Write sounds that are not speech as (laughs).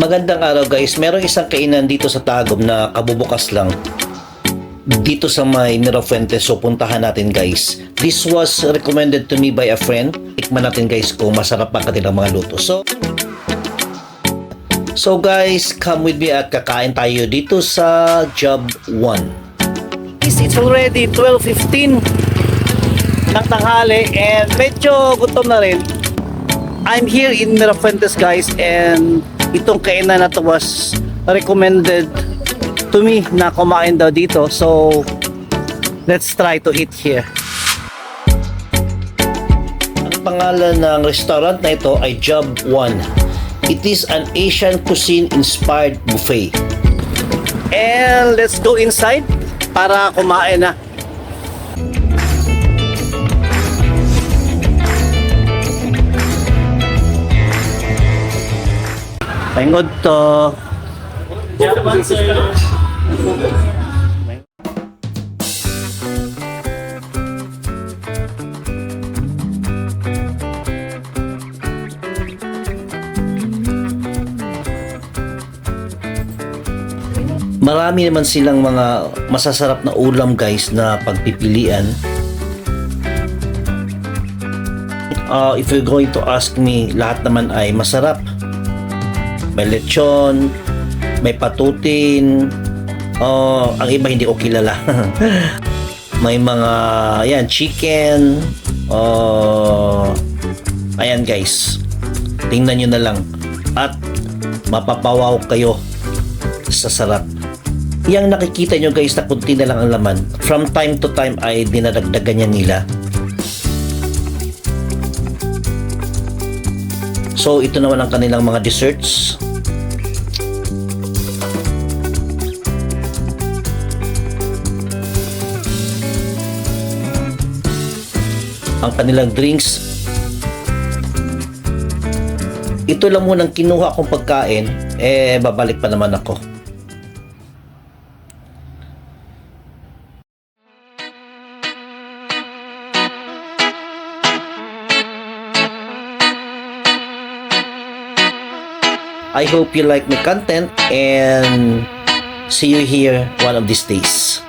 Magandang araw guys. Merong isang kainan dito sa Tagum na kabubukas lang. Dito sa may Mirafuentes. So puntahan natin guys. This was recommended to me by a friend. Tikman natin guys kung masarap ang kanilang mga luto. So So guys, come with me at kakain tayo dito sa Job 1. It's already 12.15 ng tanghali and medyo gutom na rin. I'm here in Mirafuentes guys and itong kainan na to was recommended to me na kumain daw dito. So let's try to eat here. Ang pangalan ng restaurant na ito ay Job 1. It is an Asian cuisine inspired buffet. And let's go inside para kumain na. Pangod to. Marami naman silang mga masasarap na ulam guys na pagpipilian. Uh, if you're going to ask me, lahat naman ay masarap. May lechon, may patutin, oh, ang iba hindi ko kilala. (laughs) may mga, yan, chicken, oh, ayan guys, tingnan nyo na lang. At mapapawaw kayo sa sarap. Yang nakikita nyo guys na kunti na lang ang laman, from time to time ay dinadagdagan yan nila. So ito naman ang kanilang mga desserts. Ang kanilang drinks. Ito lang munang kinuha kong pagkain, eh babalik pa naman ako. I hope you like my content and see you here one of these days.